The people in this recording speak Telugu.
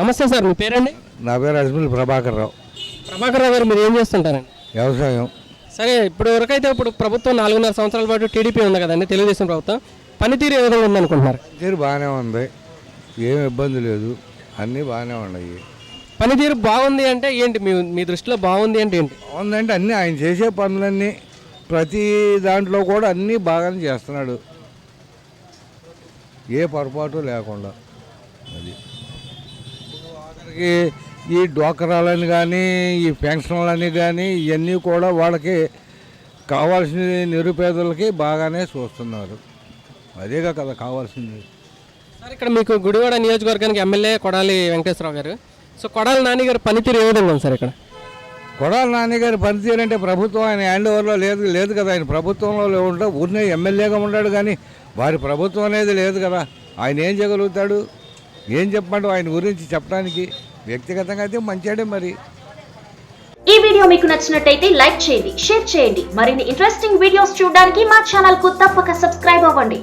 నమస్తే సార్ మీ పేరండి? నా పేరు అజ్మిల్ ప్రభాకర్ రావు. ప్రభాకర్ రావు గారు మీరు ఏం చేస్తుంటారండి? వ్యవసాయం. సరే ఇప్పుడు వరకైతే ఇప్పుడు ప్రభుత్వం నాలుగున్నర సంవత్సరాల పాటు టీడీపీ ఉంది కదండి తెలుగుదేశం ప్రభుత్వం. పనితీరు ఏ విధంగా ఉందనుకుంటున్నారు? పనితీరు బాగానే ఉంది. ఏం ఇబ్బంది లేదు. అన్నీ బాగానే ఉన్నాయి. పనితీరు బాగుంది అంటే ఏంటి? మీ మీ దృష్టిలో బాగుంది అంటే ఏంటి? బాగుందంటే అన్నీ ఆయన చేసే పనులన్నీ ప్రతి దాంట్లో కూడా అన్నీ బాగానే చేస్తున్నాడు. ఏ పొరపాటు లేకుండా. అది. ఆఖరికి ఈ డోకరాలని కానీ ఈ పెన్షన్లని కానీ ఇవన్నీ కూడా వాళ్ళకి కావాల్సిన నిరుపేదలకి బాగానే చూస్తున్నారు. అదేగా కదా కావాల్సింది. సార్ ఇక్కడ మీకు గుడివాడ నియోజకవర్గానికి ఎమ్మెల్యే కొడాలి వెంకటేశ్వరరావు గారు. సో కొడాలి నాని గారు పనితీరు ఏ విధంగా ఉంది సార్ ఇక్కడ? కొడాల నాన్నగారి పనితీరు అంటే ప్రభుత్వం ఆయన హ్యాండ్ ఓవర్లో లేదు లేదు కదా. ఆయన ప్రభుత్వంలో ఉంటే ఊరినే ఎమ్మెల్యేగా ఉన్నాడు కానీ వారి ప్రభుత్వం అనేది లేదు కదా. ఆయన ఏం చేయగలుగుతాడు? ఏం చెప్పాడు ఆయన గురించి చెప్పడానికి వ్యక్తిగతంగా అయితే మంచాడే మరి. ఈ వీడియో మీకు నచ్చినట్టయితే లైక్ చేయండి షేర్ చేయండి. మరిన్ని ఇంట్రెస్టింగ్ వీడియోస్ చూడడానికి మా ఛానల్కు తప్పక సబ్స్క్రైబ్ అవ్వండి.